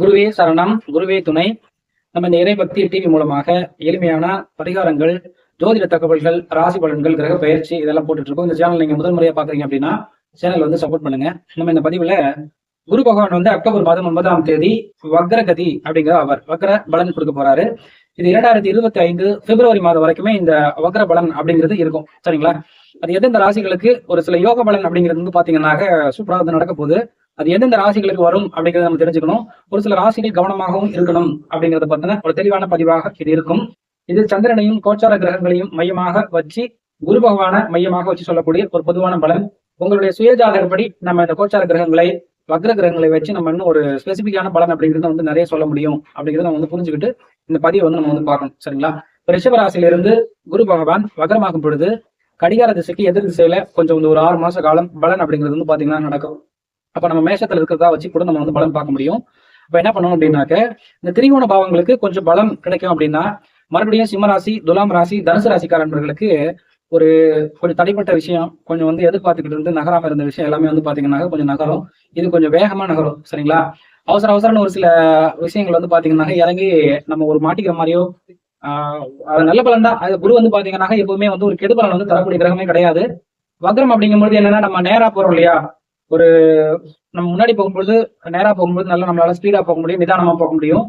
குருவே சரணம் குருவே துணை. நம்ம இந்த இறைபக்தி டிவி மூலமாக எளிமையான பரிகாரங்கள் ஜோதிட தகவல்கள் ராசி பலன்கள் கிரக பயிற்சி இதெல்லாம் போட்டுட்டு இருக்கோம் இந்த சேனல் நீங்க முதல் முறையா பாக்குறீங்க அப்படின்னா சேனல் வந்து சப்போர்ட் பண்ணுங்க. நம்ம இந்த பதிவுல குரு பகவான் வந்து அக்டோபர் மாதம் ஒன்பதாம் தேதி வக்ரகதி அப்படிங்கிற அவர் வக்ர பலன் கொடுக்க போறாரு. இது இரண்டாயிரத்தி இருபத்தி ஐந்து பிப்ரவரி மாதம் வரைக்குமே இந்த வக்ர பலன் அப்படிங்கிறது இருக்கும். சரிங்களா? அது எந்தெந்த ராசிகளுக்கு ஒரு சில யோக பலன் அப்படிங்கிறது வந்து பாத்தீங்கன்னாக்க சூப்பராக வந்து நடக்க போகுது. அது எந்தெந்த ராசிகளுக்கு வரும் அப்படிங்கறத நம்ம தெரிஞ்சுக்கணும். ஒரு சில ராசிகள் கவனமாகவும் இருக்கணும் அப்படிங்கறத பத்தின ஒரு தெளிவான பதிவாக இது இருக்கும். இது சந்திரனையும் கோச்சார கிரகங்களையும் மையமாக வச்சு குரு பகவான மையமாக வச்சு சொல்லக்கூடிய ஒரு பொதுவான பலன். உங்களுடைய சுயஜாதகப்படி நம்ம இந்த கோச்சார கிரகங்களை வக்ர கிரகங்களை வச்சு நம்ம இன்னும் ஒரு ஸ்பெசிபிக்கான பலன் அப்படிங்கிறத வந்து நிறைய சொல்ல முடியும் அப்படிங்கிறத நம்ம வந்து புரிஞ்சுக்கிட்டு இந்த பதிவை வந்து நம்ம வந்து பார்க்கணும். சரிங்களா? இப்ப குரு பகவான் வக்ரமாகும் பொழுது கடிகார திசைக்கு எதிர் திசையில கொஞ்சம் வந்து ஒரு ஆறு மாச காலம் பலன் அப்படிங்கிறது வந்து பாத்தீங்கன்னா நடக்கும். அப்ப நம்ம மேஷத்துல இருக்கிறதா வச்சு கூட நம்ம வந்து பலன் பார்க்க முடியும். இப்போ என்ன பண்ணணும் அப்படின்னாக்க இந்த திரிகோண பாவங்களுக்கு கொஞ்சம் பலம் கிடைக்கும் அப்படின்னா மறுபடியும் சிம்ம ராசி துலாம் ராசி தனுசு ராசிக்காரர்களுக்கு ஒரு கொஞ்சம் தடைப்பட்ட விஷயம் கொஞ்சம் வந்து எதிர்பார்த்துக்கிட்டு இருந்து நகராம இருந்த விஷயம் எல்லாமே வந்து பாத்தீங்கன்னா கொஞ்சம் நகரும். இது கொஞ்சம் வேகமா நகரும் சரிங்களா? அவசர அவசரம்னு ஒரு சில விஷயங்கள் வந்து பாத்தீங்கன்னா இறங்கி நம்ம ஒரு மாட்டிக்கிற மாதிரியோ ஆஹ் அது நல்ல பலன் தான். அது குரு வந்து பாத்தீங்கன்னா எப்பவுமே வந்து ஒரு கெடுபலன் வந்து தரக்கூடிய கிரகமே கிடையாது. வக்ரம் அப்படிங்கும்போது என்னன்னா நம்ம நேரா போறோம் இல்லையா? ஒரு நம்ம முன்னாடி போகும்போது நேரா போகும்போது நல்லா நம்மளால ஸ்பீடா போக முடியும் நிதானமா போக முடியும்.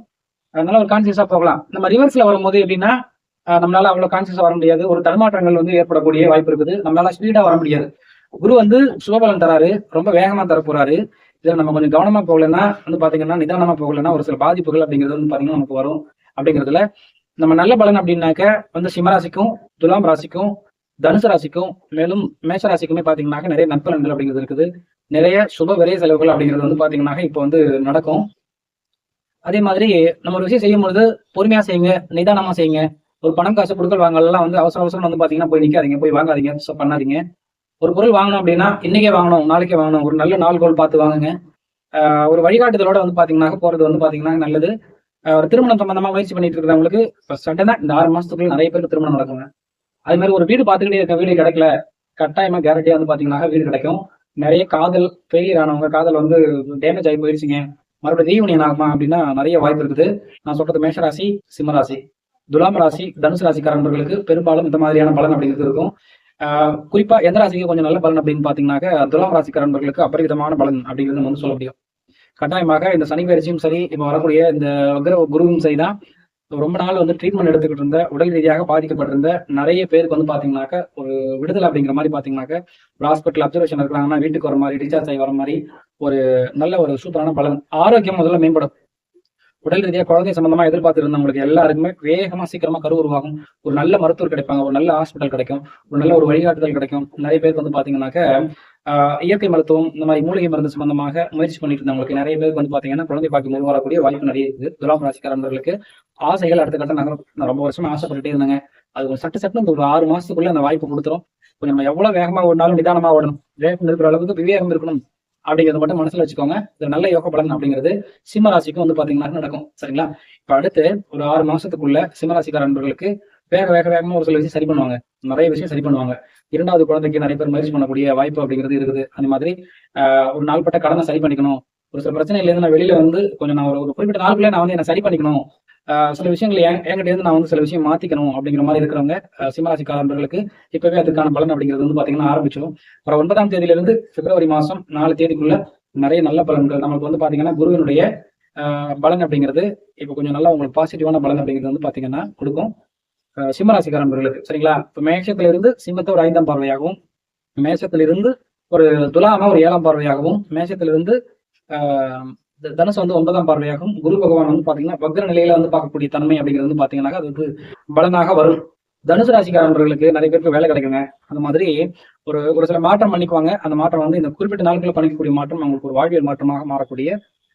அதனால ஒரு கான்சியஸா போகலாம். நம்ம ரிவர்ஸ்ல வரும்போது எப்படின்னா நம்மளால அவ்வளவு கான்சியஸா வர முடியாது. ஒரு தடுமாற்றங்கள் வந்து ஏற்படக்கூடிய வாய்ப்பு இருக்குது. நம்மளால ஸ்பீடா வர முடியாது. குரு வந்து சுபபலன் தராரு. ரொம்ப வேகமா தர போறாரு. இதுல நம்ம கொஞ்சம் கவனமா போகலன்னா வந்து பாத்தீங்கன்னா நிதானமா போகலன்னா ஒரு சில பாதிப்புகள் அப்படிங்கிறது வந்து பாத்தீங்கன்னா நமக்கு வரும் அப்படிங்கிறதுல நம்ம நல்ல பலன் அப்படின்னாக்க வந்து சிம்மராசிக்கும் துலாம் ராசிக்கும் தனுசு ராசிக்கும் மேலும் மேஷ ராசிக்குமே பாத்தீங்கன்னாக்க நிறைய நற்பலன்கள் அப்படிங்கிறது இருக்குது. நிறைய சுப விரைய செலவுகள் அப்படிங்கிறது வந்து பார்த்தீங்கன்னா இப்போ வந்து நடக்கும். அதே மாதிரி நம்ம ஒரு விஷயம் செய்யும் பொழுது பொறுமையா செய்யுங்க நிதானமா செய்யுங்க. ஒரு பணம் காசு கொடுக்கல் வாங்கலாம் வந்து அவசர அவசரம் வந்து பாத்தீங்கன்னா போய் நிக்காதீங்க போய் வாங்காதீங்க பண்ணாதீங்க. ஒரு பொருள் வாங்கணும் அப்படின்னா இன்னைக்கே வாங்கணும் நாளைக்கே வாங்கணும் ஒரு நல்ல நாள் கோள் பார்த்து வாங்குங்க. ஆஹ் ஒரு வழிகாட்டுதலோட வந்து பார்த்தீங்கன்னா போறது வந்து பாத்தீங்கன்னா நல்லது. ஒரு திருமணம் சம்பந்தமா முயற்சி பண்ணிட்டு இருக்கிறவங்களுக்கு இப்போ சட்டனா இந்த ஆறு மாசத்துக்குள்ள நிறைய பேருக்கு திருமணம் நடக்குங்க. அது மாதிரி ஒரு வீடு பார்த்துக்கிட்டே இருக்க வீடு கிடைக்கல கட்டாயமா கேரண்டியா வந்து பாத்தீங்கன்னா வீடு கிடைக்கும். நிறைய காதல் ஃபெயிலியர் ஆனவங்க காதல் வந்து டேமேஜ் ஆகி போயிருச்சுங்க. மறுபடியும் ரீயூனியன் ஆகுமா அப்படின்னா நிறைய வாய்ப்பு இருக்குது. நான் சொல்றது மேஷராசி சிம்மராசி. துலாம் ராசி தனுசு ராசிக்காரர்களுக்கு பெரும்பாலும் இந்த மாதிரியான பலன் அப்படிங்கிறது இருக்கும். ஆஹ் குறிப்பா எந்த ராசிக்கு கொஞ்சம் நல்ல பலன் அப்படின்னு பாத்தீங்கன்னாக்க துலாம் ராசிக்காரர்களுக்கு அபரிவிதமான பலன் அப்படிங்கிறது நம்ம வந்து சொல்ல முடியும். கட்டாயமாக இந்த சனி பயிற்சியும் சரி இப்போ வரக்கூடிய இந்த குருவும் குருவும் சரிதான். ரொம்ப நாள் வந்து ட்ரீட்மெண்ட் எடுத்துக்கிட்டு இருந்த உடல் ரீதியாக பாதிக்கப்பட்டிருந்த நிறைய பேருக்கு வந்து பாத்தீங்கன்னாக்க ஒரு விடுதலை அப்படிங்கிற மாதிரி பாத்தீங்கன்னாக்க ஒரு ஹாஸ்பிட்டல் அப்சர்வேஷன் இருக்கிறாங்கன்னா வீட்டுக்கு வர மாதிரி டிஸ்சார்ஜ் ஆகி வர மாதிரி ஒரு நல்ல ஒரு சூப்பரான பலன் ஆரோக்கியம் முதல்ல மேம்படும். உடல் ரீதியாக குழந்தை சம்பந்தமா எதிர்பார்த்துருந்தவங்களுக்கு எல்லாருக்குமே வேகமா சீக்கிரமா கரு உருவாகும். ஒரு நல்ல மருத்துவர் கிடைப்பாங்க ஒரு நல்ல ஹாஸ்பிட்டல் கிடைக்கும் ஒரு நல்ல ஒரு வழிகாட்டுதல் கிடைக்கும். நிறைய பேருக்கு வந்து பாத்தீங்கன்னாக்க இயற்கை மருத்துவம் இந்த மாதிரி மூலிகை மருந்து சம்பந்தமாக முயற்சி பண்ணிட்டு இருந்தவங்களுக்கு நிறைய பேருக்கு வந்து பாத்தீங்கன்னா குழந்தை பாக்கி உருவாகக்கூடிய வாய்ப்பு நிறைய இருக்குது. துலாம் ராசிக்காரர்களுக்கு ஆசைகள் அடுத்த கட்டம் நகரம். ரொம்ப வருஷமா ஆசைப்பட்டுட்டே இருந்தாங்க. அது ஒரு சட்டு சட்டு ஒரு ஆறு மாசத்துக்குள்ள அந்த வாய்ப்பு கொடுத்துரும். கொஞ்சம் நம்ம எவ்வளவு வேகமா ஓடினாலும் நிதானமா ஓடணும். வேகம் இருக்கிற அளவுக்கு விவேகம் இருக்கணும் அப்படிங்கிறத மட்டும் மனசுல வச்சுக்கோங்க. இது நல்ல யோக பலன் அப்படிங்கிறது சிம்ம ராசிக்கும் வந்து பாத்தீங்கன்னா நடக்கும். சரிங்களா? இப்ப அடுத்து ஒரு ஆறு மாசத்துக்குள்ள சிம்மராசிக்கார நண்பர்களுக்கு வேக வேக வேகமா ஒரு சில விஷயம் சரி பண்ணுவாங்க. நிறைய விஷயம் சரி பண்ணுவாங்க. இரண்டாவது குழந்தைக்கு நிறைய பேர் முயற்சி பண்ணக்கூடிய வாய்ப்பு அப்படிங்கிறது இருக்குது. அந்த மாதிரி ஒரு நாள்பட்ட கடனை சரி பண்ணிக்கணும். ஒரு சில பிரச்சனையில இருந்து நான் வெளியில வந்து கொஞ்சம் நான் ஒரு குறிப்பிட்ட நாளுக்குள்ள நான் வந்து என்ன சரி பண்ணிக்கணும். சில விஷயங்கள் என்கிட்ட இருந்து நான் வந்து சில விஷயம் மாத்திக்கணும் அப்படிங்கிற மாதிரி இருக்கிறவங்க சிம்மராசி காலம்பர்களுக்கு இப்பவே அதுக்கான பலன் அப்படிங்கிறது வந்து பாத்தீங்கன்னா ஆரம்பிச்சிடும். அப்புறம் ஒன்பதாம் தேதியில இருந்து பிப்ரவரி மாசம் நாலு தேதிக்குள்ள நிறைய நல்ல பலன்கள். நமக்கு வந்து பாத்தீங்கன்னா குருவினுடைய பலன் அப்படிங்கிறது இப்போ கொஞ்சம் நல்லா உங்களுக்கு பாசிட்டிவான பலன் அப்படிங்கிறது வந்து பாத்தீங்கன்னா கொடுக்கும். ஆஹ் சிம்மராசிக்காரர்களுக்கு சரிங்களா? இப்போ மேஷத்திலிருந்து சிம்மத்தை ஒரு ஐந்தாம் பார்வையாகவும் மேஷத்திலிருந்து ஒரு துலாம ஒரு ஏழாம் பார்வையாகவும் மேஷத்துல இருந்து தனுசு வந்து ஒன்பதாம் பார்வையாகவும் குரு பகவான் வந்து பாத்தீங்கன்னா வக்ர நிலையில வந்து பார்க்கக்கூடிய தன்மை அப்படிங்கிறது வந்து பாத்தீங்கன்னா அது வந்து பலனாக வரும். தனுசு ராசிக்காரர்களுக்கு நிறைய பேருக்கு வேலை கிடைக்குங்க. அந்த மாதிரி ஒரு ஒரு சில மாற்றம் பண்ணிக்குவாங்க. அந்த மாற்றம் வந்து இந்த குறிப்பிட்ட நாட்களில் பண்ணிக்கக்கூடிய மாற்றம் அவங்களுக்கு ஒரு வாழ்வியல் மாற்றமாக மாறக்கூடிய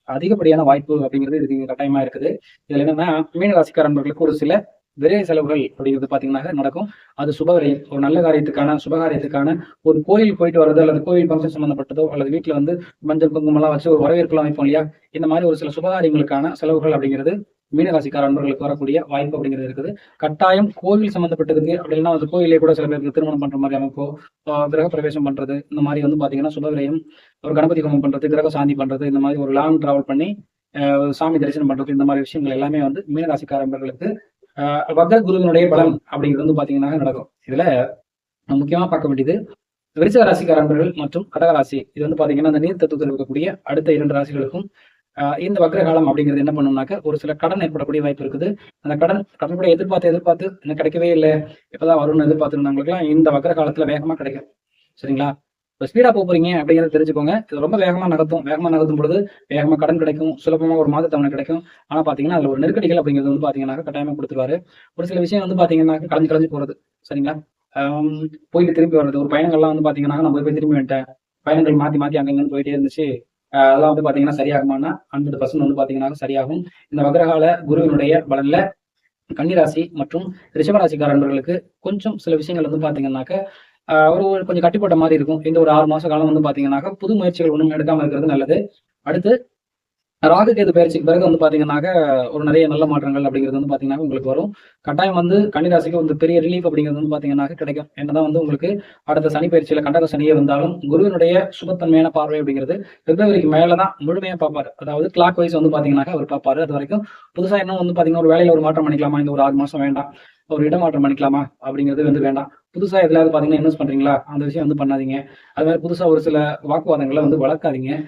அதிகப்படியான வாய்ப்பு அப்படிங்கிறது இதுக்கு கட்டாயமா இருக்குது. இதுல என்னன்னா மீன ராசிக்காரர்களுக்கு ஒரு சில விரைய செலவுகள் அப்படிங்கிறது பாத்தீங்கன்னா நடக்கும். அது சுபவிரை ஒரு நல்ல காரியத்துக்கான சுபகாரியத்துக்கான ஒரு கோயில் போயிட்டு வர்றது அல்லது கோயில் ஃபங்க்ஷன் சம்மந்தப்பட்டதோ அல்லது வீட்டுல வந்து மஞ்சள் குங்குமம் எல்லாம் வச்சு ஒரு வரவேற்கலாம் அமைப்போம் இல்லையா? இந்த மாதிரி ஒரு சில சுபகாரியங்களுக்கான செலவுகள் அப்படிங்கிறது மீனராசிக்கார அன்பர்களுக்கு வரக்கூடிய வாய்ப்பு அப்படிங்கிறது இருக்குது. கட்டாயம் கோவில் சம்பந்தப்பட்டதுக்கு அப்படின்னா அந்த கோயிலே கூட சில பேருக்கு திருமணம் பண்ற மாதிரி அமைப்போ கிரக பிரவேசம் பண்றது இந்த மாதிரி வந்து பாத்தீங்கன்னா சுபவிரயம் ஒரு கணபதி ஹோமம் பண்றது கிரக சாந்தி பண்றது இந்த மாதிரி ஒரு லாங் டிராவல் பண்ணி சாமி தரிசனம் பண்றது இந்த மாதிரி விஷயங்கள் எல்லாமே வந்து மீனராசிக்கார அன்பர்களுக்கு வக்ர குருவினுடைய பலன் அப்படிங்கிறது வந்து பாத்தீங்கன்னா நடக்கும். இதுல நம்ம முக்கியமா பார்க்க வேண்டியது விருச்சிக ராசிக்காரர்கள் மற்றும் கடகராசி இது வந்து பாத்தீங்கன்னா அந்த நீர் தத்துவத்தில் இருக்கக்கூடிய அடுத்த இரண்டு ராசிகளுக்கும் ஆஹ் இந்த வக்ர காலம் அப்படிங்கிறது என்ன பண்ணணும்னாக்க ஒரு சில கடன் ஏற்படக்கூடிய வாய்ப்பு இருக்குது. அந்த கடன் கடனுடைய எதிர்பார்த்து எதிர்பார்த்து எனக்கு கிடைக்கவே இல்லை. எப்பதான் வரும்னு எதிர்பார்த்துருந்தவங்களுக்குலாம் இந்த வக்ர காலத்துல வேகமா கிடைக்கும். சரிங்களா? இப்போ ஸ்பீடா போக போறீங்க அப்படிங்கிறத தெரிஞ்சுக்கோங்க. இது ரொம்ப வேகமா நகர்த்தும் வேகமா நகர்த்தும் பொழுது வேகமா கடன் கிடைக்கும். சுலபமா ஒரு மாதத்தை அவனுக்கு கிடைக்கும். ஆனா பாத்தீங்கன்னா அதுல ஒரு நெருக்கடிகள் அப்படிங்கிறது வந்து பாத்தீங்கன்னா கட்டாயமா கொடுத்துருவாரு. ஒரு சில விஷயம் வந்து பாத்தீங்கன்னா கலஞ்சு கலஞ்சு போறது. சரிங்களா? போயிட்டு திரும்பி வர்றது. ஒரு பயணங்கள்லாம் வந்து பாத்தீங்கன்னா நம்ம போய் திரும்பி வந்துட்டேன். பயணங்கள் மாத்தி மாத்தி அங்கங்கன்னு போயிட்டே இருந்துச்சு. அதெல்லாம் வந்து பாத்தீங்கன்னா சரியாகுமானா ஹண்ட்ரட் பர்சன்ட் வந்து பாத்தீங்கன்னா சரியாகும். இந்த வக்ரகால குருவினுடைய பலன்ல கன்னிராசி மற்றும் ரிஷபராசிக்காரர்களுக்கு கொஞ்சம் சில விஷயங்கள் வந்து பாத்தீங்கன்னாக்க ஒரு ஒரு கொஞ்சம் கட்டிப்பட்ட மாதிரி இருக்கும். இந்த ஒரு ஆறு மாச காலம் வந்து பாத்தீங்கன்னாக்க புது முயற்சிகள் ஒன்றும் எடுக்காம இருக்கிறது நல்லது. அடுத்து ராகு கேது பயிற்சிக்கு பிறகு வந்து பாத்தீங்கன்னாக்க ஒரு நிறைய நல்ல மாற்றங்கள் அப்படிங்கிறது வந்து பாத்தீங்கன்னா உங்களுக்கு வரும். கட்டாயம் வந்து கன்னிராசிக்கு வந்து பெரிய ரிலீஃப் அப்படிங்கிறது வந்து பாத்தீங்கன்னாக்க கிடைக்கும். என்னதான் வந்து உங்களுக்கு அடுத்த சனி பயிற்சியில கண்டக சனியே வந்தாலும் குருவினுடைய சுபத்தன்மையான பார்வை அப்படிங்கிறது பிப்ரவரிக்கு மேலதான் முழுமையா பார்ப்பாரு. அதாவது கிளாக் வைஸ் வந்து பாத்தீங்கன்னாக்க அவர் பார்ப்பாரு. அது வரைக்கும் புதுசா இன்னும் வந்து பாத்தீங்கன்னா ஒரு வேலையில ஒரு மாற்றம் பண்ணிக்கலாமா? இந்த ஒரு ஆறு மாசம் வேண்டாம். ஒரு இடமாற்றம் பண்ணிக்கலாமா? அப்படிங்கிறது வந்து வேண்டாம். புதுசா எதுலாவது பாத்தீங்கன்னா இன்வெஸ்ட் பண்றீங்களா? அந்த விஷயம் வந்து பண்ணாதீங்க. அது மாதிரி புதுசா ஒரு சில வாக்குவாதங்களை வந்து வளர்க்காதீங்க.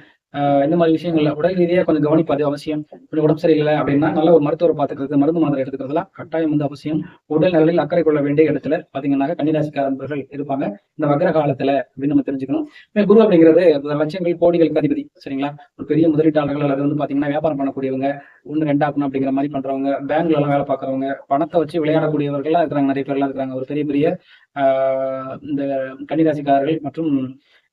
இந்த மாதிரி விஷயங்கள்ல உடல் ரீதியாக கொஞ்சம் கவனிப்பது அவசியம். கொஞ்சம் உடம்பு சரியில்லை அப்படின்னா நல்ல ஒரு மருத்துவரை பார்த்துக்கிறது மருந்து மாத்திரை எடுத்துக்கிறதுலாம் கட்டாயம் வந்து அவசியம். உடல் நலனில் அக்கறை கொள்ள வேண்டிய இடத்துல பாத்தீங்கன்னா கன்னிராசிக்காரர்கள் இருப்பாங்க. இந்த வக்ர காலத்துல அப்படின்னு நம்ம தெரிஞ்சுக்கணும். குரு அப்படிங்கிறது லட்சங்கள் கோடிகளுக்கு அதிபதி சரிங்களா? ஒரு பெரிய முதலீட்டாளர்கள் அல்லது வந்து பாத்தீங்கன்னா வியாபாரம் பண்ணக்கூடியவங்க ஒன்று ரெண்டாக்கணும் அப்படிங்கிற மாதிரி பண்றவங்க பேங்க்ல எல்லாம் வேலை பார்க்கறவங்க பணத்தை வச்சு விளையாடக்கூடியவர்கள்லாம் இருக்கிறாங்க நிறைய பேர்லாம் இருக்கிறாங்க. ஒரு பெரிய பெரிய ஆஹ் இந்த கன்னிராசிக்காரர்கள் மற்றும்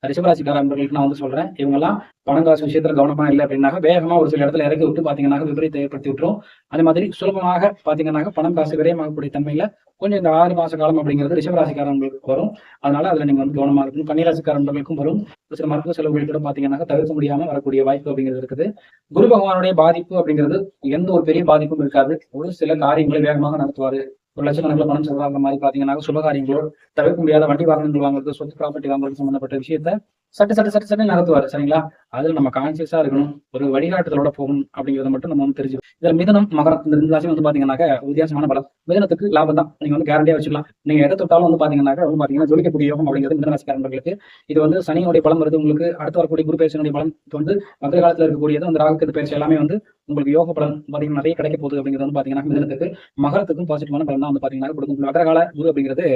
ரிஷபராசிக்கார நண்பர்களுக்கு நான் வந்து சொல்றேன். இவங்கெல்லாம் பணம் காசு விஷயத்துல கவனமா இல்லை அப்படின்னாக்க வேகமா ஒரு சில இடத்துல இறக்கி விட்டு பாத்தீங்கன்னா விபரீதத்தை ஏற்படுத்தி விட்டுரும். அதே மாதிரி சுலபமாக பாத்தீங்கன்னாக்க பணம் காசு விரயமாகக்கூடிய தன்மையில கொஞ்சம் இந்த ஆறு மாச காலம் அப்படிங்கிறது ரிஷபராசிக்காரங்களுக்கு வரும். அதனால அதுல நீங்க வந்து கவனமா இருக்கணும். கன்னிராசிக்காரர்களுக்கும் வரும். ஒரு சில மருத்துவ செலவுகள் கூட பாத்தீங்கன்னாக்க தவிர்க்க முடியாம வரக்கூடிய வாய்ப்பு அப்படிங்கிறது இருக்குது. குரு பகவானுடைய பாதிப்பு அப்படிங்கிறது எந்த ஒரு பெரிய பாதிப்பும் இருக்காது. ஒரு சில காரியங்களை வேகமாக நடத்துவாரு. ஒரு லட்சக்கணக்கில் பணம் செலவாகிற மாதிரி பாத்தீங்கன்னா சுபகாரியங்களோ தவிர்க்க முடியாத வண்டி வாகனங்கள் வாங்குறது சொத்து ப்ராப்பர்ட்டி வாங்குறது சம்பந்தப்பட்ட விஷயத்த சட்டு சட்டு சட்டு சட்டு நடத்துவார் சரிங்களா? அதுல நம்ம கான்சியஸா இருக்கணும். ஒரு வழிகாட்டுதலோட போகணும் அப்படிங்கறத மட்டும் நம்ம வந்து தெரிஞ்சு இதுல மிதனம் மகரம் இந்த ரெண்டு ராசியும் வந்து பாத்தீங்கன்னாக்க வித்தியாசமான பலம். மிதனத்துக்கு லாபம் தான். நீங்க வந்து கேரண்டியா வச்சுக்கலாம். நீங்க எதை தொட்டாலும் வந்து பாத்தீங்கன்னாக்க வந்து பாத்தீங்கன்னா ஜொலிக்கக்கூடிய யோகம் அப்படிங்கிறது மிதனராசிக்காரர்களுக்கு இது வந்து சனியோடைய பலம் வருது உங்களுக்கு. அடுத்து வரக்கூடிய குரு பயிற்சியினுடைய பலம் இது வந்து மற்ற காலத்துல இருக்கக்கூடியது. அந்த ராகுக்கு பயிற்சி எல்லாமே வந்து உங்களுக்கு யோக பலன் பாத்தீங்கன்னா நிறைய கிடைக்க போகுது அப்படிங்கிறது வந்து பாத்தீங்கன்னா மிதனத்துக்கு மகரத்துக்கும் பாசிட்டிவான பலன் தான் வந்து பாத்தீங்கன்னா கொடுக்கும். மகர கால குரு அப்படிங்கிறது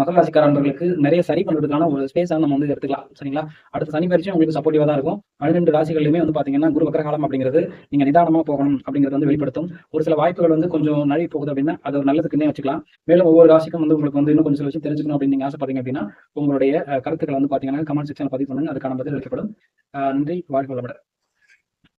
மகர ராசிக்காரர்களுக்கு நிறைய சரி பண்றதுக்கான ஒரு ஸ்பேஸ் நம்ம வந்து எடுத்துக்கலாம் சரிங்களா? அடுத்த சனி பயிற்சியும் உங்களுக்கு சப்போர்ட்டிவா தான் இருக்கும். பன்னிரெண்டு ராசிகளிலுமே வந்து பாத்தீங்கன்னா குரு வக்கர காலம் அப்படிங்கிறது நீங்க நிதானமா போகணும் அப்படிங்கிறது வந்து வெளிப்படுத்தும். ஒரு சில வாய்ப்புகள் வந்து கொஞ்சம் நழுவி போகுது அப்படின்னா அது ஒரு நல்லதுக்குன்னே வச்சுக்கலாம். மேலும் ஒவ்வொரு ராசிக்கும் வந்து உங்களுக்கு வந்து இன்னும் கொஞ்சம் சில விஷயம் தெரிஞ்சுக்கணும் அப்படின்னு நீங்க ஆசைப்படுறீங்க அப்படின்னா உங்களுடைய கருத்துக்களை வந்து பாத்தீங்கன்னா கமெண்ட் செக்ஷன் பதிவு பண்ணுங்க. அதுக்கான பதில் அளிக்கப்படும் நன்றி. வாழ்க்கை வளமுடன்.